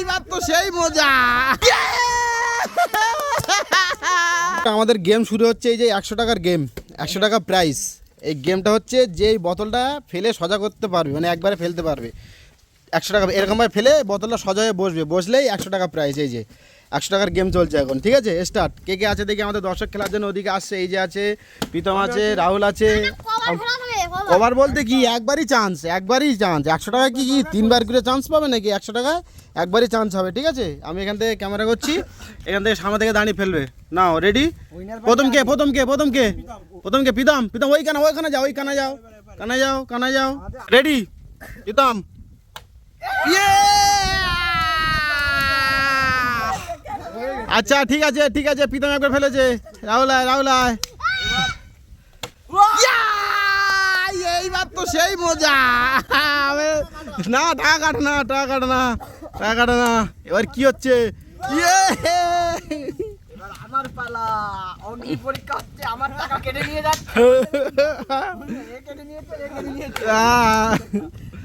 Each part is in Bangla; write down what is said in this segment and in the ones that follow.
এইবার তো সেই মজা। আমাদের গেম শুরু হচ্ছে এই যে একশো টাকার গেম একশো টাকা প্রাইস এই গেমটা হচ্ছে যে বোতলটা ফেলে সজা করতে পারবে মানে একবারে ফেলতে পারবে। একশো টাকা এরকমভাবে ফেলে বোতলটা সজা হয়ে বসবে বসলেই একশো টাকা প্রাইস এই যে। একশো টাকার গেম চলছে এখন ঠিক আছে? স্টার্ট কে কে আছে দেখি? আমাদের দর্শক খেলার জন্য ওদিকে আসছে এই যে আছে প্রীতম আছে রাহুল আছে। কভার? বলতে কি একবারই চান্স একবারই চান্স একশো টাকা কি কি তিনবার করে চান্স পাবে নাকি একশো টাকায়? একবারই চান্স হবে ঠিক আছে? আমি এখান থেকে ক্যামেরা করছি। এখান থেকে সামনে থেকে দাঁড়িয়ে ফেলবে। নাও রেডি প্রথম কে প্রথম কে প্রথম কে? প্রথম কে প্রীতম? প্রীতম ওইখানে ওইখানে যাও ওইখানে যাও। কানে যাও কানে যাও। রেডি প্রীতম? ইয়ে! আচ্ছা ঠিক আছে ঠিক আছে প্রীতম একবার ফেলেছে। রাহুল আয় রাহুল আয়! এইবার তো সেই মজা। না টাকা কাট না টাকা কাট না টাকা কাট না। এবার কি হচ্ছে? ইয়ে! আমার পালা। অগ্নি পরীক্ষা হচ্ছে আমার টাকা কেটে নিয়ে যাচ্ছে। কেটে নিয়েছে কেটে নিয়েছে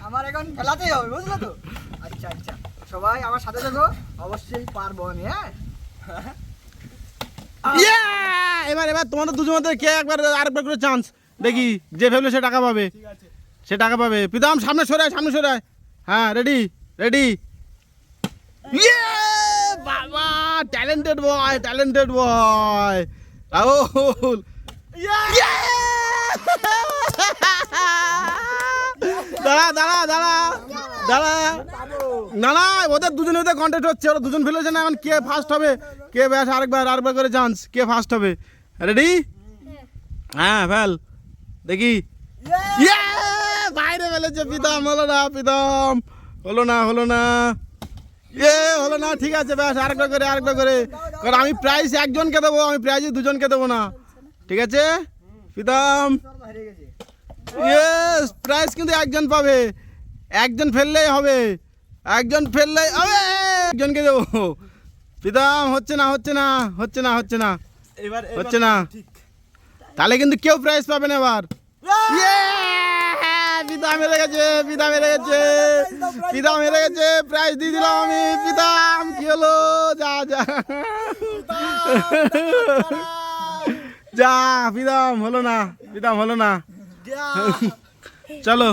আমার এখন ফেলাতেই হবে বুঝলে তো? আচ্ছা আচ্ছা। সবাই আমার সাথে অবশ্যই পারব আমি হ্যাঁ? ইয়ে! এবার এবার তোমাদের দুজন কে একবার আরেকবার করে চান্স দেখি যে ফেলবে সে টাকা পাবে। সে টাকা পাবে। প্রীতম সামনে সরায় সামনে সরায় হ্যাঁ রেডি রেডি ইয়ে বাবা talented boy talented boy Rahul. Yay! দাঁড়া দাঁড়া দাঁড়া। দাঁড়া। না না ওদের দুজনের মধ্যে কন্টেস্ট হচ্ছে। ওরা দুজন ফেলেছে না এখন কে ফার্স্ট হবে? কে ব্যাস আরেকবার আরেকবার করে চান্স কে ফার্স্ট হবে? রেডি হ্যাঁ ফেল। দেখি! বাইরে ফেলেছে পিতাম হলো না পিতাম হলো না হলো না। এ হলো না ঠিক আছে ব্যাস আরেকবার করে আরেকবার করে। কারণ আমি প্রাইজ একজনকে দেবো আমি প্রাইজ দুজনকে দেবো না। ঠিক আছে? পিতাম ইয়েস প্রাইজ কিন্তু একজন পাবে। একজন ফেললেই হবে। একজন ফেললেই হবে একজনকে দেবো। প্রীতম হচ্ছে না হচ্ছে না হচ্ছে না হচ্ছে না। এবার হচ্ছে না। তাহলে কিন্তু কেউ প্রাইজ পাবে না এবার! পিতা মেরে গেছে পিতা মেরে গেছে। পিতা মেরে গেছে প্রাইজ দিয়ে দিলাম আমি। পিতাম কি হলো? যা যা। যা পিতাম হলো না পিতাম হলো না। চলো।